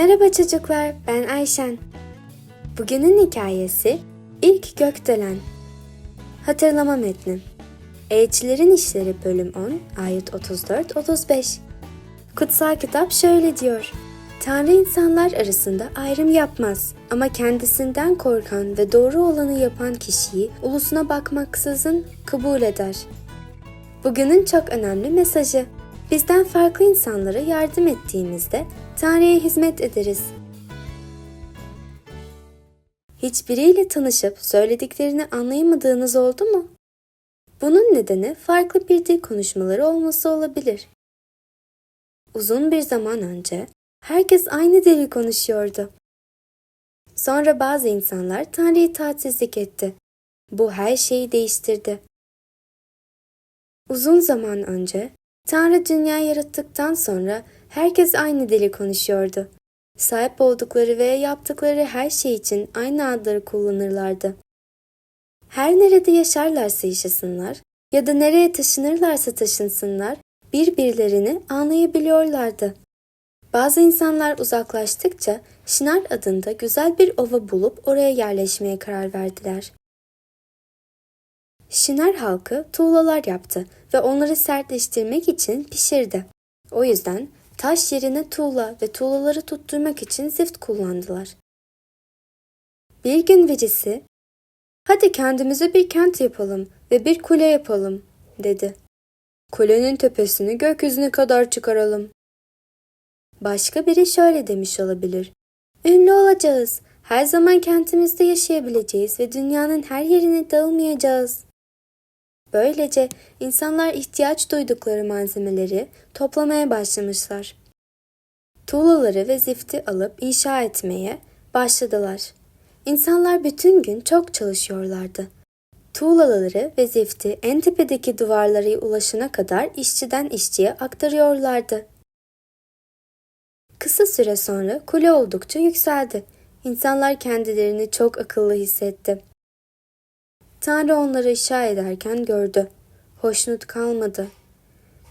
Merhaba çocuklar, ben Ayşen. Bugünün hikayesi İlk Gökdelen. Hatırlama metni. Elçilerin İşleri bölüm 10, ayet 34-35. Kutsal kitap şöyle diyor. Tanrı insanlar arasında ayrım yapmaz ama kendisinden korkan ve doğru olanı yapan kişiyi ulusuna bakmaksızın kabul eder. Bugünün çok önemli mesajı. Bizden farklı insanlara yardım ettiğimizde Tanrı'ya hizmet ederiz. Hiçbiriyle tanışıp söylediklerini anlayamadığınız oldu mu? Bunun nedeni farklı bir dil konuşmaları olması olabilir. Uzun bir zaman önce herkes aynı dili konuşuyordu. Sonra bazı insanlar Tanrı'yı taatsizlik etti. Bu her şeyi değiştirdi. Uzun zaman önce Tanrı dünya yarattıktan sonra herkes aynı dili konuşuyordu. Sahip oldukları ve yaptıkları her şey için aynı adları kullanırlardı. Her nerede yaşarlarsa yaşasınlar ya da nereye taşınırlarsa taşınsınlar birbirlerini anlayabiliyorlardı. Bazı insanlar uzaklaştıkça Şinar adında güzel bir ova bulup oraya yerleşmeye karar verdiler. Şinar halkı tuğlalar yaptı ve onları sertleştirmek için pişirdi. O yüzden taş yerine tuğla ve tuğlaları tutturmak için zift kullandılar. Bir gün birisi, hadi kendimize bir kent yapalım ve bir kule yapalım, dedi. Kulenin tepesini gökyüzüne kadar çıkaralım. Başka biri şöyle demiş olabilir. Ünlü olacağız. Her zaman kentimizde yaşayabileceğiz ve dünyanın her yerine dağılmayacağız. Böylece insanlar ihtiyaç duydukları malzemeleri toplamaya başlamışlar. Tuğlaları ve zifti alıp inşa etmeye başladılar. İnsanlar bütün gün çok çalışıyorlardı. Tuğlaları ve zifti en tepedeki duvarlara ulaşana kadar işçiden işçiye aktarıyorlardı. Kısa süre sonra kule oldukça yükseldi. İnsanlar kendilerini çok akıllı hissetti. Tanrı onları inşa ederken gördü. Hoşnut kalmadı.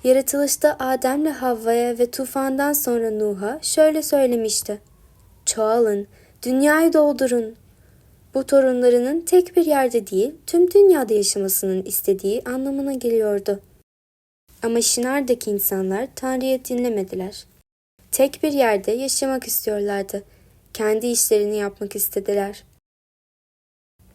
Yaratılışta Adem'le Havva'ya ve tufandan sonra Nuh'a şöyle söylemişti. Çoğalın, dünyayı doldurun. Bu torunlarının tek bir yerde değil, tüm dünyada yaşamasının istediği anlamına geliyordu. Ama Şinar'daki insanlar Tanrı'yı dinlemediler. Tek bir yerde yaşamak istiyorlardı. Kendi işlerini yapmak istediler.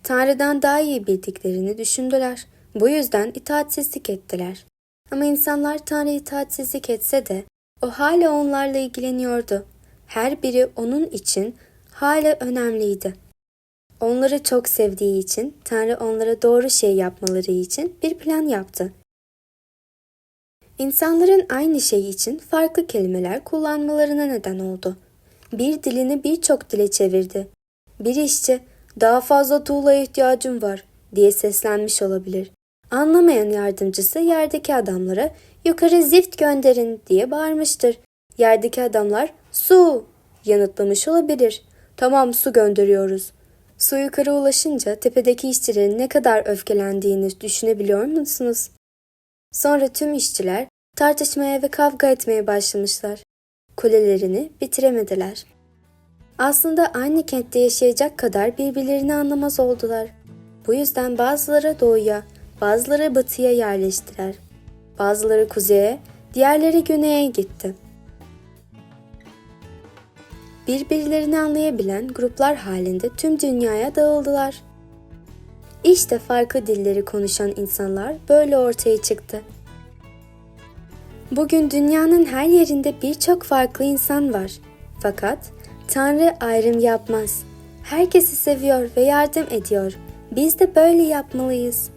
Tanrı'dan daha iyi bildiklerini düşündüler. Bu yüzden itaatsizlik ettiler. Ama insanlar Tanrı itaatsizlik etse de o hala onlarla ilgileniyordu. Her biri onun için hala önemliydi. Onları çok sevdiği için Tanrı onlara doğru şey yapmaları için bir plan yaptı. İnsanların aynı şey için farklı kelimeler kullanmalarına neden oldu. Bir dilini birçok dile çevirdi. Bir işçi daha fazla tuğlaya ihtiyacım var diye seslenmiş olabilir. Anlamayan yardımcısı yerdeki adamlara yukarı zift gönderin diye bağırmıştır. Yerdeki adamlar su yanıtlamış olabilir. Tamam su gönderiyoruz. Su yukarı ulaşınca tepedeki işçilerin ne kadar öfkelendiğini düşünebiliyor musunuz? Sonra tüm işçiler tartışmaya ve kavga etmeye başlamışlar. Kulelerini bitiremediler. Aslında aynı kentte yaşayacak kadar birbirlerini anlamaz oldular. Bu yüzden bazıları doğuya, bazıları batıya yerleştiler. Bazıları kuzeye, diğerleri güneye gitti. Birbirlerini anlayabilen gruplar halinde tüm dünyaya dağıldılar. İşte farklı dilleri konuşan insanlar böyle ortaya çıktı. Bugün dünyanın her yerinde birçok farklı insan var. Fakat Tanrı ayrım yapmaz. Herkesi seviyor ve yardım ediyor. Biz de böyle yapmalıyız.